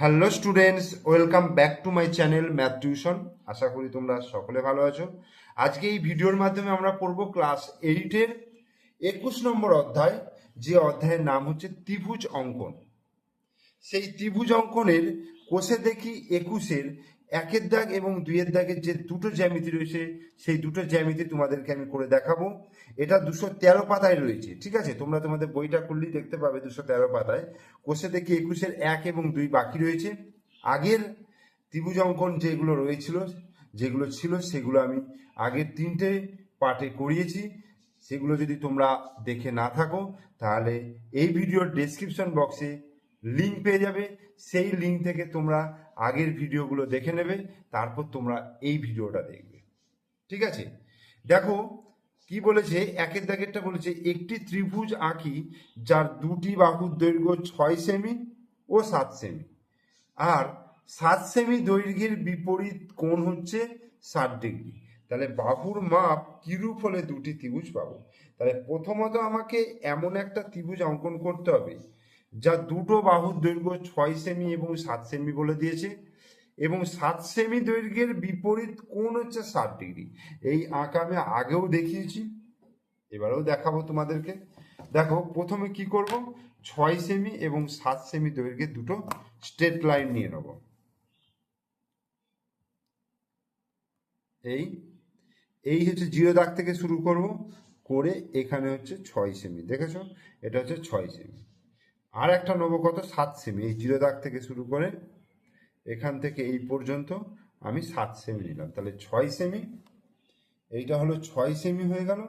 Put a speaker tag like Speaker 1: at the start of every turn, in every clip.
Speaker 1: Hello students welcome back to my channel math tuition আশা করি তোমরা সকলে ভালো আছো। আজকে এই ভিডিওর মাধ্যমে আমরা পড়ব ক্লাস এইটের একুশ নম্বর অধ্যায়, যে অধ্যায়ের নাম হচ্ছে ত্রিভুজ অঙ্কন। সেই ত্রিভুজ অঙ্কনের কোষে দেখি একুশের একের দাগ এবং দুইয়ের দাগের যে দুটো জ্যামিতি রয়েছে, সেই দুটো জ্যামিতি তোমাদেরকে আমি করে দেখাবো। এটা দুশো তেরো পাতায় রয়েছে, ঠিক আছে? তোমরা তোমাদের বইটা খুললেই দেখতে পাবে দুশো তেরো পাতায়। কোষে দেখি একুশের এক এবং দুই বাকি রয়েছে। আগের ত্রিভুজ অঙ্কন যেগুলো রয়েছিল, যেগুলো ছিল, সেগুলো আমি আগের তিনটে পার্টে করিয়েছি। সেগুলো যদি তোমরা দেখে না থাকো, তাহলে এই ভিডিওর ডেসক্রিপশন বক্সে লিঙ্ক পেয়ে যাবে। সেই লিঙ্ক থেকে তোমরা আগের ভিডিওগুলো দেখে নেবে, তারপর তোমরা এই ভিডিওটা দেখবে। ঠিক আছে? দেখো, কি বলেছে? একের দাগেরটা বলেছে, একটি ত্রিভুজ আঁকি যার দুটি বাহুর দৈর্ঘ্য ছয় সেমি ও সাত সেমি আর সাত সেমি দৈর্ঘ্যের বিপরীত কোণ হচ্ছে ষাট ডিগ্রি তাহলে বাহুর মাপ কিরূপ হলে দুটি ত্রিভুজ পাবো? তাহলে প্রথমত আমাকে এমন একটা ত্রিভুজ অঙ্কন করতে হবে যা দুটো বাহুর দৈর্ঘ্য ছয় সেমি এবং সাত সেমি বলে দিয়েছে। এবং সাত সেমি দৈর্ঘ্যের বিপরীত কোণ হচ্ছে ষাট ডিগ্রি এই আঁকা আমি আগেও দেখিয়েছি, এবারেও দেখাবো তোমাদেরকে। দেখো, প্রথমে কি করব? ছয় সেমি এবং সাত সেমি দৈর্ঘ্যের দুটো স্ট্রেট লাইন নিয়ে নেব। এই এই হচ্ছে জিরো দাগ থেকে শুরু করব, করে এখানে হচ্ছে ছয় সেমি দেখেছ? এটা হচ্ছে ছয় সেমি আর একটা নেব কত সাত সেমি, এই জিরো দাগ থেকে শুরু করে এখান থেকে এই পর্যন্ত আমি সাত সেমি নিলাম। তাহলে ছয় সেমি, এইটা হলো ছয় সেমি হয়ে গেল,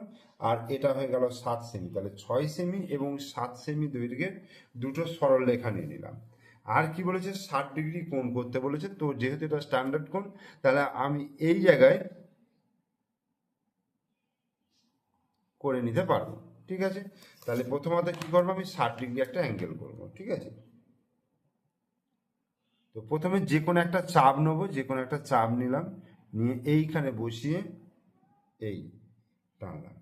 Speaker 1: আর এটা হয়ে গেল সাত সেমি। তাহলে ছয় সেমি এবং সাত সেমি দৈর্ঘ্যের দুটো সরল রেখা নিয়ে নিলাম। আর কি বলেছে? ষাট ডিগ্রি কোণ করতে বলেছে। তো যেহেতু এটা স্ট্যান্ডার্ড কোণ, তাহলে আমি এই জায়গায় করে নিতে পারব। ঠিক আছে? তাহলে প্রথমত কি করব আমি ষাট ডিগ্রি একটা অ্যাঙ্গেল করব, ঠিক আছে? তো প্রথমে যে কোনো একটা চাপ নেব, যে কোনো একটা চাপ নিলাম, নিয়ে এইখানে বসিয়ে এই টানলাম।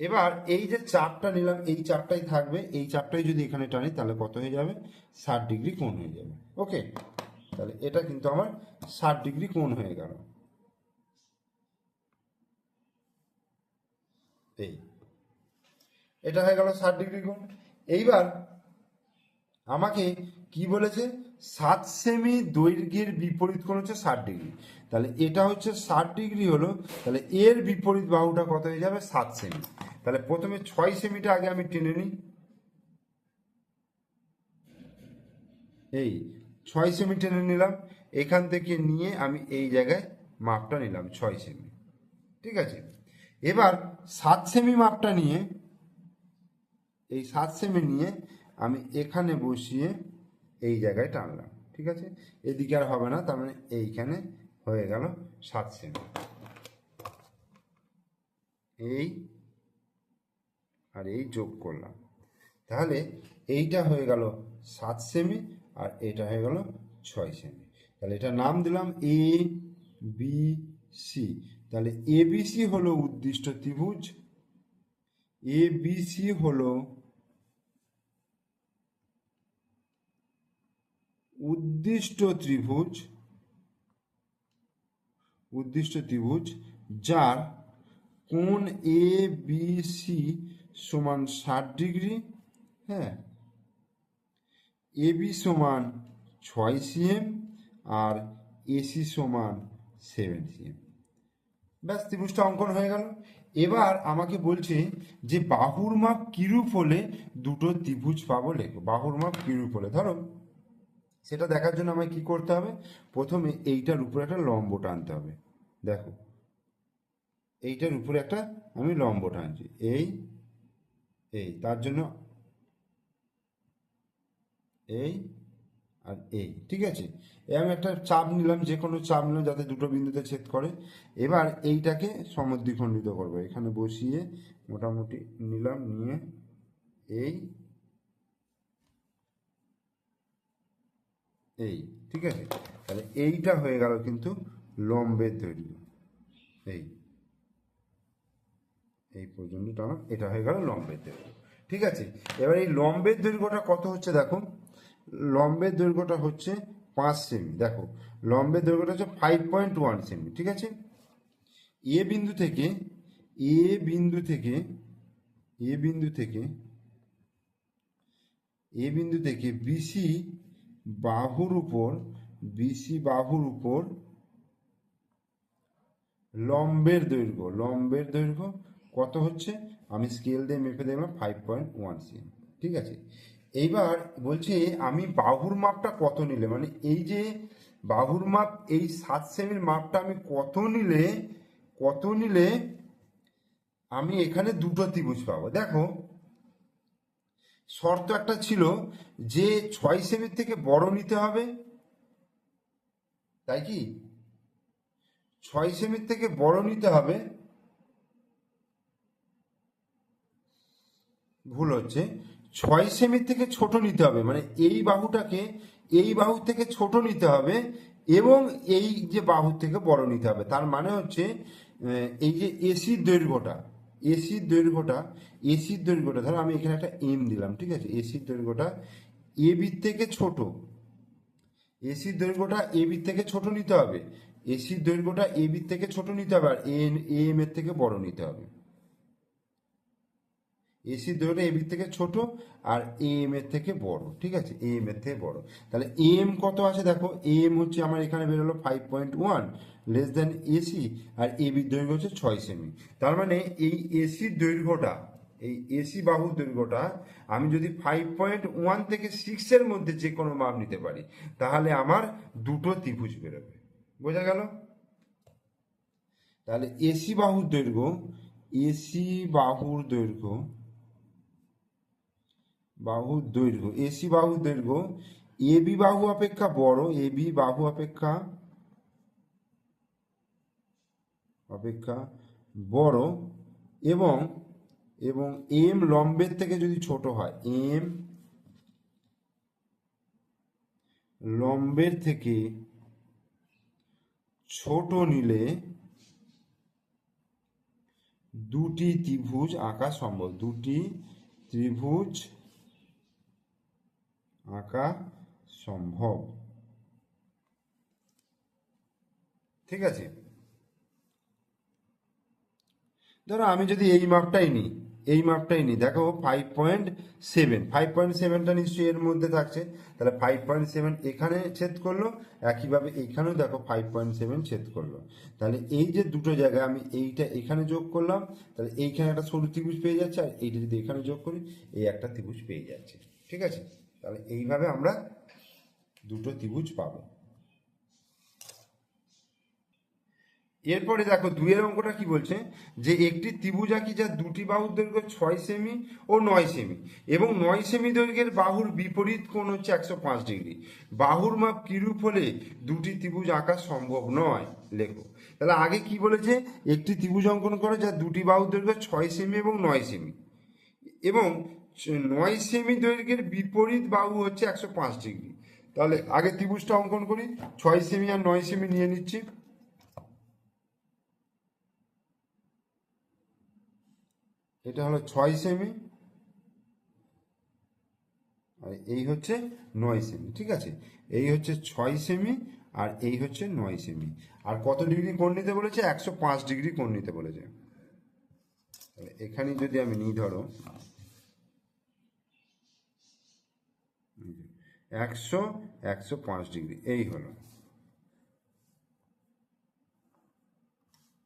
Speaker 1: এবার এই যে চাপটা নিলাম, এই চাপটাই থাকবে, এই চাপটাই যদি এখানে টানি তাহলে কত হয়ে যাবে? ষাট ডিগ্রি কোণ হয়ে যাবে, ওকে? তাহলে এটা কিন্তু আমার ষাট ডিগ্রি কোণ হয়ে গেল। এই। এটা হয়ে গেল ষাট ডিগ্রি কোণ এইবার আমাকে কি বলেছে? সাত সেমি দৈর্ঘ্যের বিপরীত কোণ হচ্ছে ষাট ডিগ্রি। তাহলে এটা হচ্ছে ষাট ডিগ্রি হলো, তাহলে এর বিপরীত বাহুটা কত হয়ে যাবে? সাত সেমি। তাহলে প্রথমে ছয় সেমিটা আগে আমি টেনে নিই। এই, ছয় সেমি টেনে নিলাম। এখান থেকে নিয়ে আমি এই জায়গায় মাপটা নিলাম, ছয় সেমি। ঠিক আছে? এবার সাত সেমি মাপটা নিয়ে এই সাত সেমি নিয়ে আমি এখানে বসিয়ে এই জায়গায় টানলাম, ঠিক আছে? এদিকে আর হবে না, তার মানে এইখানে হয়ে গেল সাত সেমি। এই আর এই যোগ করলাম। তাহলে এইটা হয়ে গেল সাত সেমি আর এটা হয়ে গেল ছয় সেমি। তাহলে এটা নাম দিলাম এ বি সি। তাহলে এবিসি হলো উদ্দিষ্ট ত্রিভুজ, এ বি সি হলো উদ্দিষ্ট ত্রিভুজ উদ্দিষ্ট ত্রিভুজ, যার কোণ এ বি সি সমান ষাট ডিগ্রি হ্যাঁ? এ বি সমান ছয় সিএম আর এসি সমান সেভেন সিএম ব্যাস, ত্রিভুজটা অঙ্কন হয়ে গেল। এবার আমাকে বলছে যে বাহুর মাপ কিরূপ হলে দুটো ত্রিভুজ পাবো লেখো। বাহুর মাপ কিরূপ হলে, ধরো সেটা দেখার জন্য আমায় কি করতে হবে? প্রথমে এইটার উপরে একটা লম্ব টানতে হবে। দেখো, এইটার উপরে একটা আমি লম্ব টানছি। এই এই, তার জন্য এই আর এই, ঠিক আছে? আমি একটা চাপ নিলাম, যে কোনো চাপ নিলাম যাতে দুটো বিন্দুতে ছেদ করে। এবার এইটাকে সমদ্বিখণ্ডিত করব। এখানে বসিয়ে মোটামুটি নিলাম, নিয়ে এই এই, ঠিক আছে? তাহলে এইটা হয়ে গেল কিন্তু লম্বের দৈর্ঘ্য এই। এই পর্যন্ত টানা এটা হয়ে গেল লম্বের দৈর্ঘ্য ঠিক আছে? এবার এই লম্বের দৈর্ঘ্যটা কত হচ্ছে দেখো? লম্বের দৈর্ঘ্যটা হচ্ছে পাঁচ সেমি। দেখো, লম্বের দৈর্ঘ্যটা হচ্ছে ফাইভ পয়েন্ট ওয়ান সেমি, ঠিক আছে? এ বিন্দু থেকে, এ বিন্দু থেকে, এ বিন্দু থেকে, এ বিন্দু থেকে বিসি বাহুর উপর বিসি বাহুর উপর, লম্বের দৈর্ঘ্য লম্বের দৈর্ঘ্য কত হচ্ছে? আমি স্কেল দিয়ে মেপে দেখলাম ফাইভ পয়েন্ট ওয়ান সিএম ঠিক আছে? এইবার বলছে আমি বাহুর মাপটা কত নিলে? মানে এই যে বাহুর মাপ, এই সাত সেমির মাপটা আমি কত নিলে কত নিলে আমি এখানে দুটো ত্রিভুজ পাবো। দেখো শর্ত একটা ছিল যে ছয় সেমির থেকে বড় নিতে হবে। তাই কি? ছয় সেমির থেকে বড় নিতে হবে। ভুল হচ্ছে। ছয় সেমির থেকে ছোট নিতে হবে মানে এই বাহুটাকে এই বাহু থেকে ছোট নিতে হবে এবং এই যে বাহু থেকে বড় নিতে হবে। তার মানে হচ্ছে এই যে এসির দৈর্ঘ্যটা এসির দৈর্ঘ্যটা এসির দৈর্ঘ্যটা, ধরো আমি এখানে একটা এম দিলাম, ঠিক আছে? এসির দৈর্ঘ্যটা এ বির থেকে ছোট। এসির দৈর্ঘ্যটা এ বির থেকে ছোট নিতে হবে। এসির দৈর্ঘ্যটা এ বির থেকে ছোট নিতে হবে, আর এ এম এর থেকে বড় নিতে হবে। এসির দৈর্ঘ্যটা এ বির থেকে ছোট আর এম এর থেকে বড়, ঠিক আছে? এম এর থেকে বড়। তাহলে এম কত আছে? দেখো এম হচ্ছে আমার এখানে বেরোলো five point one less than AC R A বির দৈর্ঘ্য হচ্ছে ছয় সেমি তার মানে এই এসির দৈর্ঘ্যটা, এই এসি বাহুর দৈর্ঘ্যটা আমি যদি ফাইভ পয়েন্ট ওয়ান থেকে সিক্সের মধ্যে যে কোনো মাপ নিতে পারি, তাহলে আমার দুটো ত্রিভুজ বেরোবে। বোঝা গেল? তাহলে এসি বাহুর দৈর্ঘ্য এসি বাহুর দৈর্ঘ্য বাহুর দৈর্ঘ্য এসি বাহুর দৈর্ঘ্য এবি বাহু অপেক্ষা বড় এবি বাহু অপেক্ষা অপেক্ষা বড় এবং এবং এম লম্বের থেকে যদি ছোট হয়, এম লম্বের থেকে ছোট নিলে দুটি ত্রিভুজ আঁকা সম্ভব। দুটি ত্রিভুজ আঁকা সম্ভব। ঠিক আছে? ধরো আমি যদি এই মাপটাই নিই, এই মাপটাই নিই, দেখো five point seven five point সেভেনটা নিশ্চয়ই এর মধ্যে থাকছে। তাহলে ফাইভ পয়েন্ট সেভেন এখানে ছেদ করল, একইভাবে এখানেও দেখো ফাইভ পয়েন্ট সেভেন ছেদ করল। তাহলে এই যে দুটো জায়গায় আমি এইটা এখানে যোগ করলাম, তাহলে এইখানে একটা সরু ত্রিভুজ পেয়ে যাচ্ছে, আর এইটা যদি এখানে যোগ করি, এই একটা ত্রিভুজ পেয়ে যাচ্ছে। ঠিক আছে? তাহলে এইভাবে আমরা দুটো ত্রিভুজ পাবো। এরপরে দেখো দুইয়ের অঙ্কটা কি বলছে? যে একটি ত্রিভুজ আঁকি যার দুটি বাহুর দৈর্ঘ্য ছয় সেমি ও নয় সেমি এবং নয় সেমি দৈর্ঘ্যের বাহুর বিপরীত কোণ হচ্ছে একশো পাঁচ ডিগ্রি। বাহুর মাপ কিরূপ হলে দুটি ত্রিভুজ আঁকা সম্ভব নয়? লেখো। তাহলে আগে কি বলেছে? একটি ত্রিভুজ অঙ্কন করো যার দুটি বাহুর দৈর্ঘ্য ছয় সেমি এবং নয় সেমি এবং নয় সেমি দৈর্ঘ্যের বিপরীত বাহু হচ্ছে একশো পাঁচ ডিগ্রি। তাহলে আগে ত্রিভুজটা অঙ্কন করি। ছয় সেমি আর নয় সেমি নিয়ে নিচ্ছি। এটা হলো ছয় সেমি। আর এই হচ্ছে নয় সেমি, ঠিক আছে? এই হচ্ছে ছয় সেমি আর এই হচ্ছে নয় সেমি। আর কত ডিগ্রি কোণ নিতে বলেছে? একশো পাঁচ ডিগ্রি কোণ নিতে বলেছে। এখানে যদি আমি নিই, ধরো একশো একশো পাঁচ ডিগ্রি। এই হলো।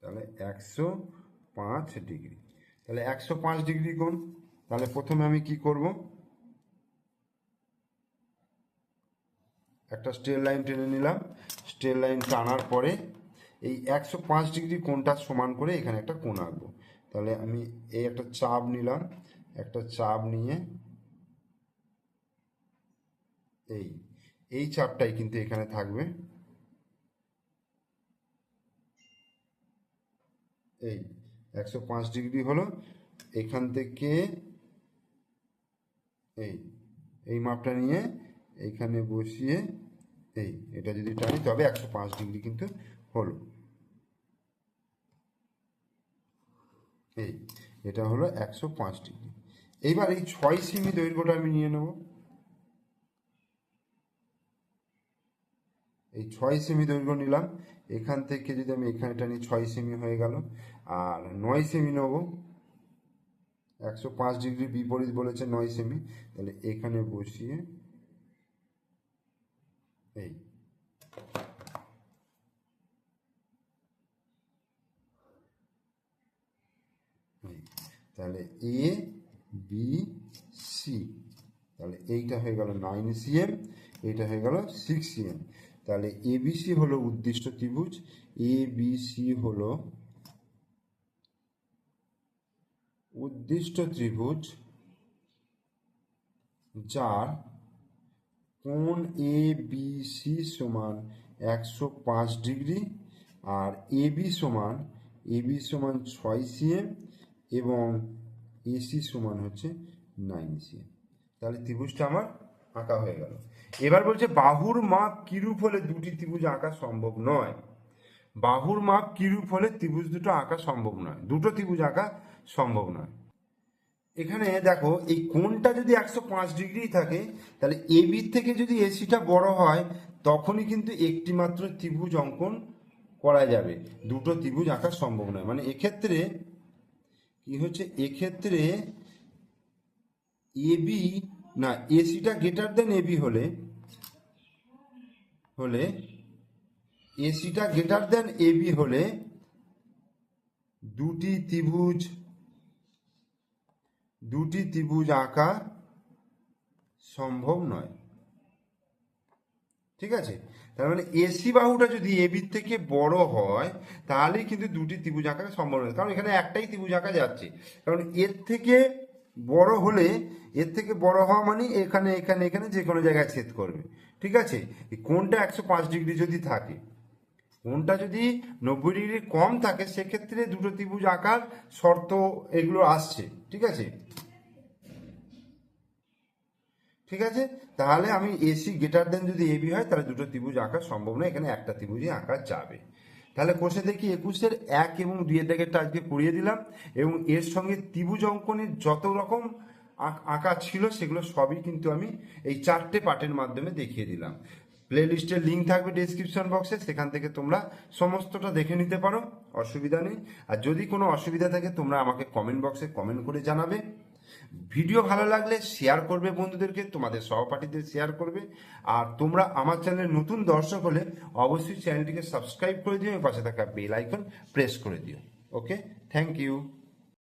Speaker 1: তাহলে একশো পাঁচ ডিগ্রি। তাহলে একশো পাঁচ ডিগ্রি কোণ তাহলে প্রথমে আমি কি করব? একটা স্ট্রেল লাইন টেনে নিলাম। স্ট্রেল লাইন টানার পরে এই একশো পাঁচ ডিগ্রি কোণটা সমান করে এখানে একটা কোণ আঁকবো। তাহলে আমি এই একটা চাপ নিলাম। একটা চাপ নিয়ে এই এই চাপটাই কিন্তু এখানে থাকবে। এই, একশো পাঁচ ডিগ্রি হলো, এখান থেকে এই এই মাপটা নিয়ে এইখানে বসিয়ে এই, এটা যদি টানি, তবে একশো পাঁচ ডিগ্রি কিন্তু হলো। এই, এটা হলো একশো পাঁচ ডিগ্রি। এইবার এই ছয় সিমি দৈর্ঘ্যটা আমি নিয়ে নেব। এই ছয় সেমি দৈর্ঘ্য নিলাম। এখান থেকে যদি আমি এখানেটা নিই ছয় সেমি হয়ে গেল। আর নয় সেমি নেব। একশো পাঁচ ডিগ্রি বিপরীত বলেছে নয় সেমি তাহলে এখানে বসিয়ে এই। তাহলে এ বি সি তাহলে এইটা হয়ে গেল নাইন সিএম এইটা হয়ে গেল সিক্স সিএম তাহলে এবিসি হলো উদ্দিষ্ট ত্রিভুজ, এ বি সি হলো উদ্দিষ্ট ত্রিভুজ যার কোণ এ বি সি সমান একশো পাঁচ ডিগ্রি আর এ বি সমান, এ বি সমান ছয় সিএম এবং এসি সমান হচ্ছে নাইন সিএম তাহলে ত্রিভুজটা আমার আঁকা হয়ে গেল। এবার বলছে, বাহুর মাপ কিরূপ হলে দুটি ত্রিভুজ আঁকা সম্ভব নয়? বাহুর মাপ কিরূপ হলে ত্রিভুজ দুটো আঁকা সম্ভব নয়? দুটো ত্রিভুজ আঁকা সম্ভব নয়। এখানে দেখো, এই কোণটা যদি একশো পাঁচ ডিগ্রি থাকে, তাহলে এবি থেকে যদি এসিটা বড় হয়, তখনই কিন্তু একটি মাত্র ত্রিভুজ অঙ্কন করা যাবে। দুটো ত্রিভুজ আঁকা সম্ভব নয়। মানে এক্ষেত্রে কি হচ্ছে? এক্ষেত্রে এবি না এসিটা গ্রেটার দেন এবি হলে হলে এসিটা গ্রেটার দেন এবি হলে দুটি ত্রিভুজ দুটি ত্রিভুজ আঁকা সম্ভব নয়। ঠিক আছে? তার মানে এসি বাহুটা যদি এবির থেকে বড় হয় তাহলে কিন্তু দুটি ত্রিভুজ আঁকা সম্ভব নয়। কারণ এখানে একটাই ত্রিভুজ আঁকা যাচ্ছে। কারণ এর থেকে বড় হলে এর থেকে বড় হওয়া মানে এখানে এখানে এখানে যে কোনো জায়গায় ছেদ করবে। ঠিক আছে? কোনটা একশো পাঁচ ডিগ্রি যদি থাকে কোনটা যদি নব্বই ডিগ্রি কম থাকে, সেক্ষেত্রে দুটো ত্রিভুজ আঁকার, শর্ত এগুলো আসছে। ঠিক আছে? ঠিক আছে? তাহলে আমি এসি গেটার দেন যদি এবি হয়, তাহলে দুটো ত্রিভুজ আঁকা সম্ভব নয়। এখানে একটা ত্রিভুজই আঁকা যাবে। তাহলে কোষে দেখি একুশের এক এবং দুইয়ের দাগেরটা আজকে করিয়ে দিলাম, এবং এর সঙ্গে ত্রিভুজ অঙ্কনের যত রকম আঁক- ছিল সেগুলো সবই কিন্তু আমি এই চারটে পার্টের মাধ্যমে দেখিয়ে দিলাম। প্লে লিস্টের লিঙ্ক থাকবে ডিসক্রিপশন বক্সে সেখান থেকে তোমরা সমস্তটা দেখে নিতে পারো, অসুবিধা নেই। আর যদি কোনো অসুবিধা থাকে, তোমরা আমাকে কমেন্ট বক্সে কমেন্ট করে জানাবে। ভিডিও ভালো লাগলে শেয়ার করবে বন্ধুদেরকে, তোমাদের সহপাঠীদের শেয়ার করবে। আর তোমরা আমার চ্যানেলের নতুন দর্শক হলে অবশ্যই চ্যানেলটিকে সাবস্ক্রাইব করে দিও এবং পাশে থাকা বেল আইকন প্রেস করে দিও। Okay thank you